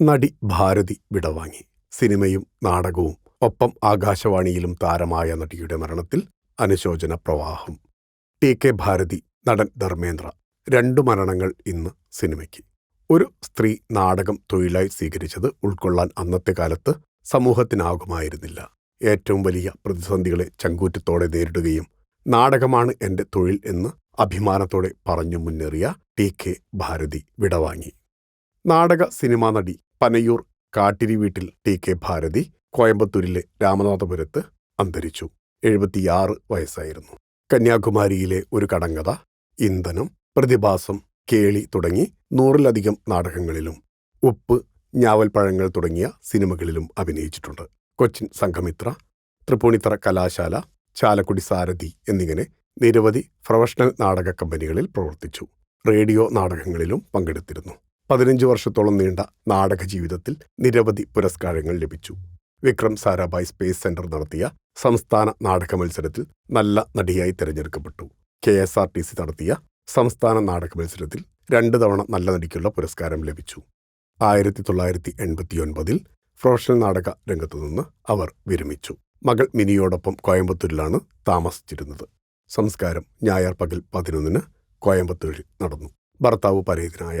നടി ഭാരതി വിടവാങ്ങി. സിനിമയും നാടകവും ഒപ്പം ആകാശവാണിയിലും താരമായ നടിയുടെ മരണത്തിൽ അനുശോചന പ്രവാഹം. ടി കെ ഭാരതി നടൻ ധർമ്മേന്ദ്ര രണ്ടു മരണങ്ങൾ ഇന്ന് സിനിമയ്ക്ക്. ഒരു സ്ത്രീ നാടകം തൊഴിലായി സ്വീകരിച്ചത് ഉൾക്കൊള്ളാൻ അന്നത്തെ കാലത്ത് സമൂഹത്തിനാകുമായിരുന്നില്ല. ഏറ്റവും വലിയ പ്രതിസന്ധികളെ ചങ്കൂറ്റത്തോടെ നേരിടുകയും നാടകമാണ് എന്റെ തൊഴിൽ എന്ന് അഭിമാനത്തോടെ പറഞ്ഞു മുന്നേറിയ ടി കെ ഭാരതി വിടവാങ്ങി. നാടക സിനിമാ നടി പനയൂർ കാട്ടിരി വീട്ടിൽ ടി കെ ഭാരതി കോയമ്പത്തൂരിലെ രാമനാഥപുരത്ത് അന്തരിച്ചു. എഴുപത്തിയാറ് വയസ്സായിരുന്നു. കന്യാകുമാരിയിലെ ഒരു കടങ്കഥ ഇന്ധനം പ്രതിഭാസം കേളി തുടങ്ങി നൂറിലധികം നാടകങ്ങളിലും ഉപ്പ് ഞാവൽപ്പഴങ്ങൾ തുടങ്ങിയ സിനിമകളിലും അഭിനയിച്ചിട്ടുണ്ട്. കൊച്ചിൻ സംഘമിത്ര തൃപ്പൂണിത്തറ കലാശാല ചാലക്കുടി സാരഥി എന്നിങ്ങനെ നിരവധി പ്രൊഫഷണൽ നാടക കമ്പനികളിൽ പ്രവർത്തിച്ചു. റേഡിയോ നാടകങ്ങളിലും പങ്കെടുത്തിരുന്നു. പതിനഞ്ച് വർഷത്തോളം നീണ്ട നാടക ജീവിതത്തിൽ നിരവധി പുരസ്കാരങ്ങൾ ലഭിച്ചു. വിക്രം സാരാഭായ് സ്പേസ് സെന്റർ നടത്തിയ സംസ്ഥാന നാടക മത്സരത്തിൽ നല്ല നടിയായി തിരഞ്ഞെടുക്കപ്പെട്ടു. K S R T C നടത്തിയ സംസ്ഥാന നാടക മത്സരത്തിൽ രണ്ട് തവണ നല്ല നടിക്കുള്ള പുരസ്കാരം ലഭിച്ചു. ആയിരത്തി തൊള്ളായിരത്തി എൺപത്തിയൊൻപതിൽ പ്രൊഫഷണൽ നാടക രംഗത്തുനിന്ന് അവർ വിരമിച്ചു. മകൾ മിനിയോടൊപ്പം കോയമ്പത്തൂരിലാണ് താമസിച്ചിരുന്നത്. സംസ്കാരം ഞായർ പകൽ പതിനൊന്നിന് കോയമ്പത്തൂരിൽ നടന്നു. ഭർത്താവ് പരേതനായ